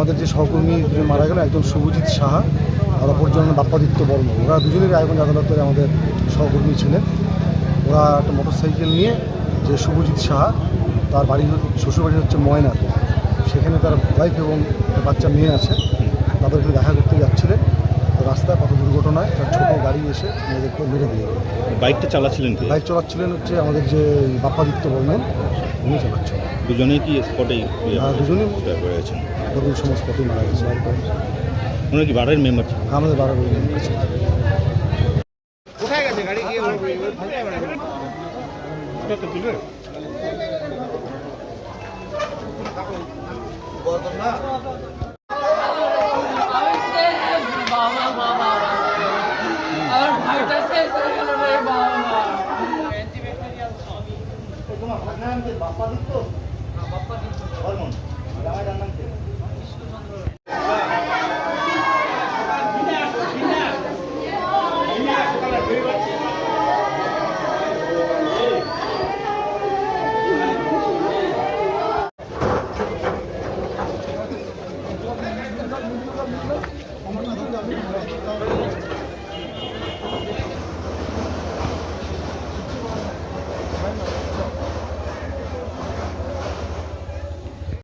আমাদের যে সহকর্মী দুজন মারা গেল একজন শুভজিৎ সাহা আর অপরজন বাপ্পাদিত্য বর্ম ওরা দুজনেই রায়গঞ্জ আদালতের আমাদের সহকর্মী ছিলেন। ওরা একটা মোটরসাইকেল নিয়ে যে শুভজিৎ সাহা তার বাড়ি শ্বশুরবাড়ি হচ্ছে ময়না সেখানে তার ওয়াইফ এবং একটা বাচ্চা মেয়ে আছে। তাদেরকে দেখা করতে যাচ্ছিলেন। রাস্তায় পথ দুর্ঘটনায় তার ছোটো গাড়ি এসে মেয়েদেরকে মেরে দিয়ে বাইকটা চালাচ্ছিলেন কি? বাইক চালাচ্ছিলেন হচ্ছে আমাদের যে বাপ্পাদিত্য বর্মন। উনি দুজনেই কি স্পটেই দুজনেই রয়েছেন তখন সমস্ত পথেই মারা গেছে ওনারা কি বারের মেম্বার? আমাদের বারো কাছে কোথায় গেছে? গাড়ি গিয়ে বাবা বাপ্পাদিত্য